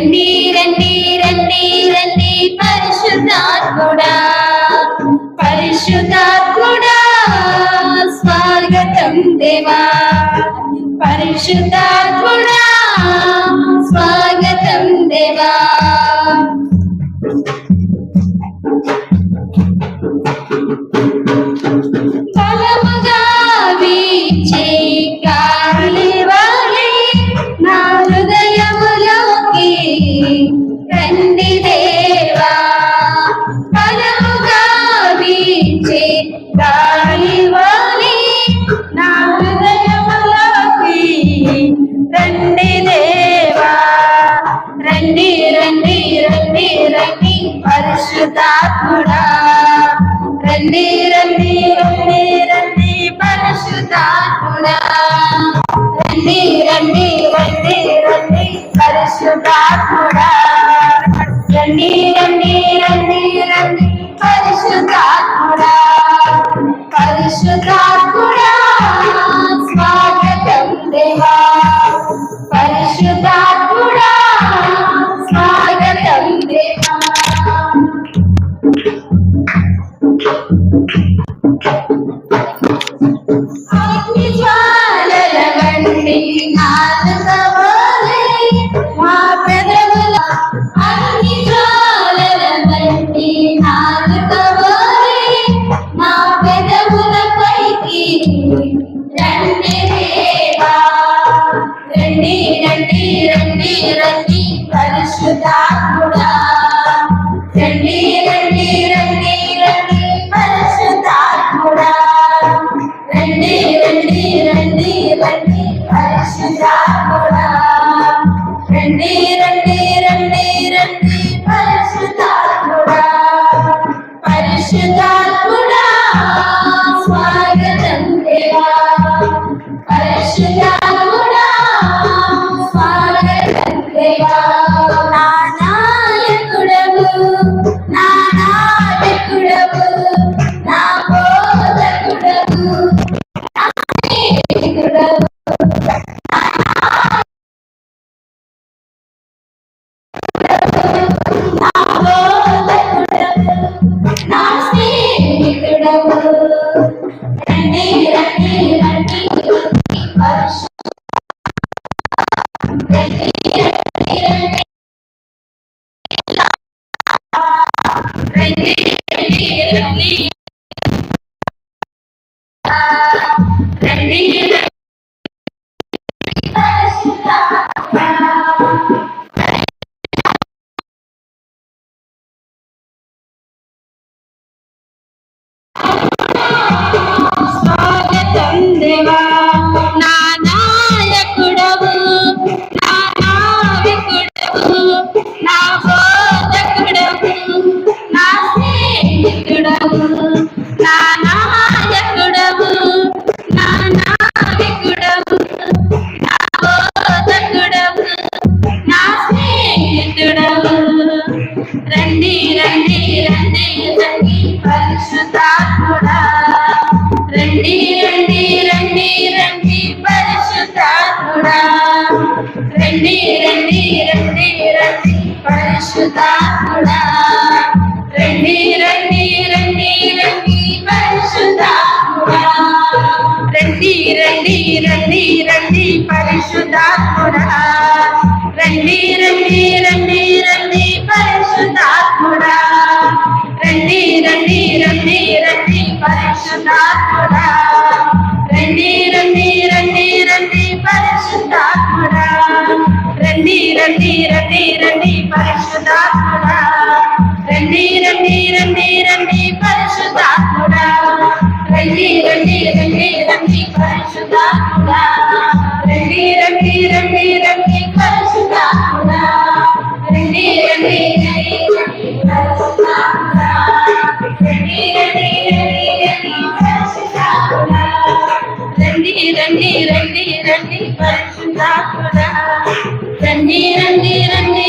రండి రండి రండి రండి పరిశుద్ధాత్ముడా. పరిశుద్ధాత్ముడా స్వాగతం దేవా. పరిశుద్ధ పరిశుద్ధాత్ముడా రండి రండి రండి రండి పరిశుద్ధాత్ముడా. రండి రండి రండి రండి పరిశుద్ధాత్ముడా. రండి రండి రండి రండి రండి పరిశుద్ధాత్ముడా రండి రండి రండి రండి పరిశుద్ధాత్ముడా రండి రండి రండి రండి పరిశుద్ధాత్ముడా రండి రండి రండి రండి రండి రండి పరిశుద్ధాత్ముడా రండి రండి రండి రండి పరిశుద్ధాత్ముడా రండి రండి రండి రండి పరిశుద్ధాత్ముడా రండి రండి రండి రండి పరిశుద్ధాత్ముడా రండి రండి రండి రండి పరిశుద్ధాత్ముడా రండి రండి రండి రండి పరిశుద్ధాత్ముడా రండి రండి రండి రండి పరిశుద్ధాత్ముడా రండి రండి రండి రండి పరిశుద్ధాత్ముడా రండి రండి రండి రండి పరిశుద్ధాత్ముడా రండి రండి రండి రండి పరిశుద్ధాత్ముడా రండి రండి రండి రండి పరిశుద్ధాత్ముడా రండి రండి రండి రండి పరిశుద్ధాత్ముడా రండి రండి రండి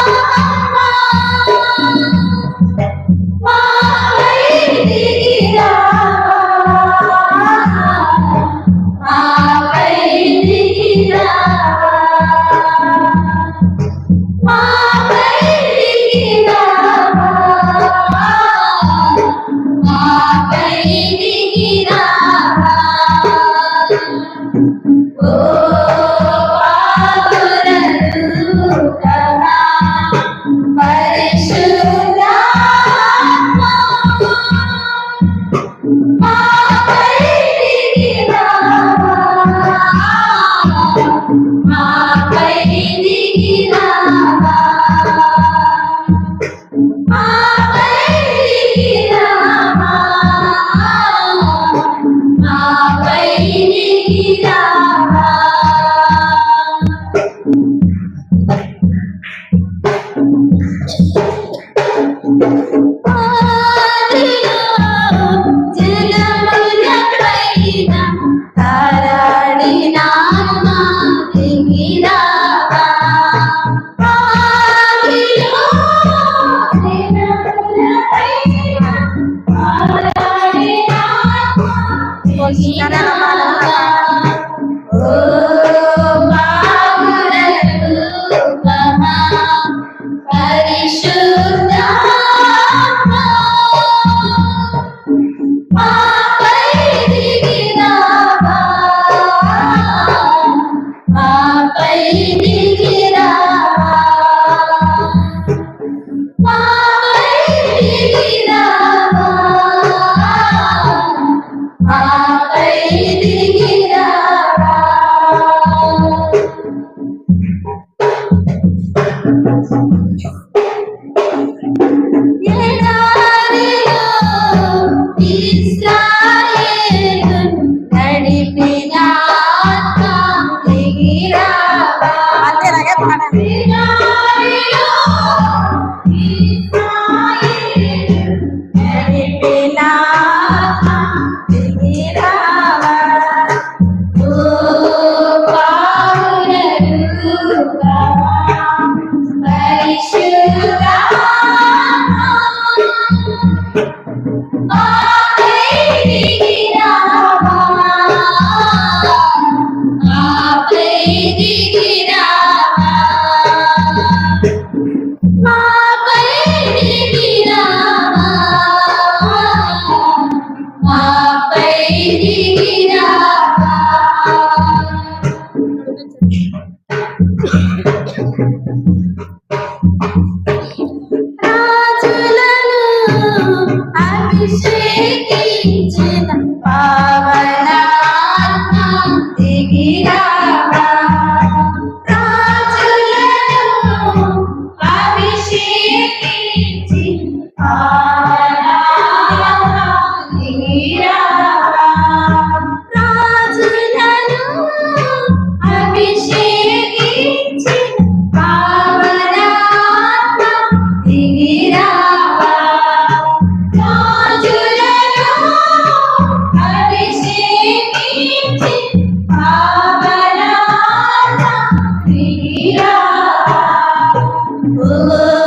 Love.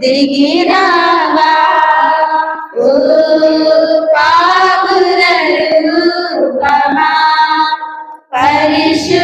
ദിഗിരാവാ ഓ പാപുരൂപമാ പരിശു